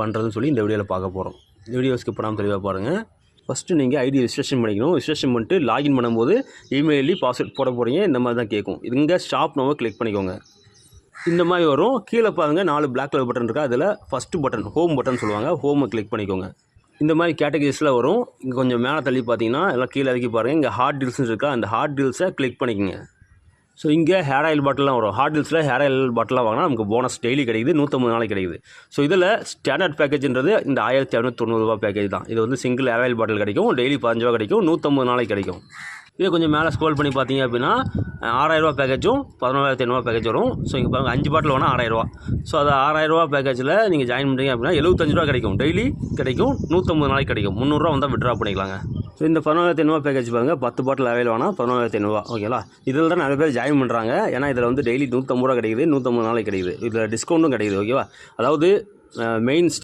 பண்ணுறதுன்னு சொல்லி இந்த வீடியோவில் பார்க்க போகிறோம் இந்த வீடியோ ஸ்கிப் பண்ணாமல் தெளிவாக பாருங்கள் ஃபஸ்ட்டு நீங்கள் ஐடி ரிஜிஸ்ட்ரேஷன் பண்ணிக்கணும். ரிஜிஸ்ட்ரேஷன் பண்ணிட்டு லாகின் பண்ணும்போது இமெயிலி பாஸ்வேர்ட் போட போகிறீங்க இந்த மாதிரி தான் கேட்கும். இங்கே ஷாப் நோவை கிளிக் பண்ணிக்கோங்க. இந்த மாதிரி வரும். கீழே பாருங்க நாலு பிளாக் கலர் பட்டன் இருக்கா. அதில் ஃபஸ்ட்டு பட்டன் ஹோம் பட்டன் சொல்லுவாங்க. ஹோமை கிளிக் பண்ணிக்கோங்க. இந்த மாதிரி கேட்டகரிஸில் வரும். இங்கே கொஞ்சம் மேலே தள்ளி பார்த்தீங்கன்னா எல்லாம் கீழே இறக்கி பாருங்கள் இங்கே ஹார்ட் டீல்ஸ்னு இருக்கா அந்த ஹார்ட் டீல்ஸை கிளிக் பண்ணிக்கோங்க. ஸோ இங்கே ஹேர் ஆயில் பாட்டிலாம் வரும். ஹாட்டில்ஸில் ஹேர் ஆயில் பாட்டிலாம் வாங்கினா நமக்கு போனஸ் டெய்லி கிடைக்குது. நூற்றம்பது நாளைக்கு கிடைக்குது. ஸோ இதில் ஸ்டாண்டர்ட் பேக்கேஜ்ன்றது இந்த ஆயிரத்தி இரநூத்தி தொண்ணூறுரூவா பேக்கேஜ் தான். இது வந்து சிங்கிள் ஹேர் ஆயில் பாட்டில் கிடைக்கும். டெய்லி பதினஞ்சு ரூபா கிடைக்கும். நூற்றம்பது நாளைக்கு கிடைக்கும். இதே கொஞ்சம் மேலே ஸ்க்ரோல் பண்ணி பார்த்தீங்க அப்படின்னா ஆறாயிரரூவா பேக்கேஜும் பதினோராயிரத்தி ஐநூறுவா பேக்கேஜ் வரும். ஸோ இங்கே பாருங்கள் அஞ்சு பாட்டில் வேணால் ஆறாயிரரூவா ஸோ அது ஆறாயிரரூவா பேக்கேஜில் நீங்கள் ஜாயின் பண்ணுறீங்க அப்படின்னா எழுபத்தஞ்சு ரூபா கிடைக்கும். டெய்லி கிடைக்கும். நூற்றம்பது நாளைக்கு கிடைக்கும். முந்நூறுரூவா வந்தால் விட்ரா பண்ணிக்கலாங்க. ஸோ இந்த பதினோராயிரத்தி ஐநூறுவா பேக்கேஜ் பாருங்கள் பத்து பாட்டில் அவைல் வேணால் பதினோராயிரத்தி ஐநூறுவா ஓகேங்களா இதில் தான் நிறைய பேர் ஜாயின் பண்ணுறாங்க ஏன்னா இதில் வந்து டெய்லி நூற்றம்பது ரூபா கிடைக்குது நூற்றம்பது நாளைக்கு கிடைக்குது. இதில் டிஸ்கவுண்ட்டும் கிடைக்குது ஓகேவா அதாவது மெயின்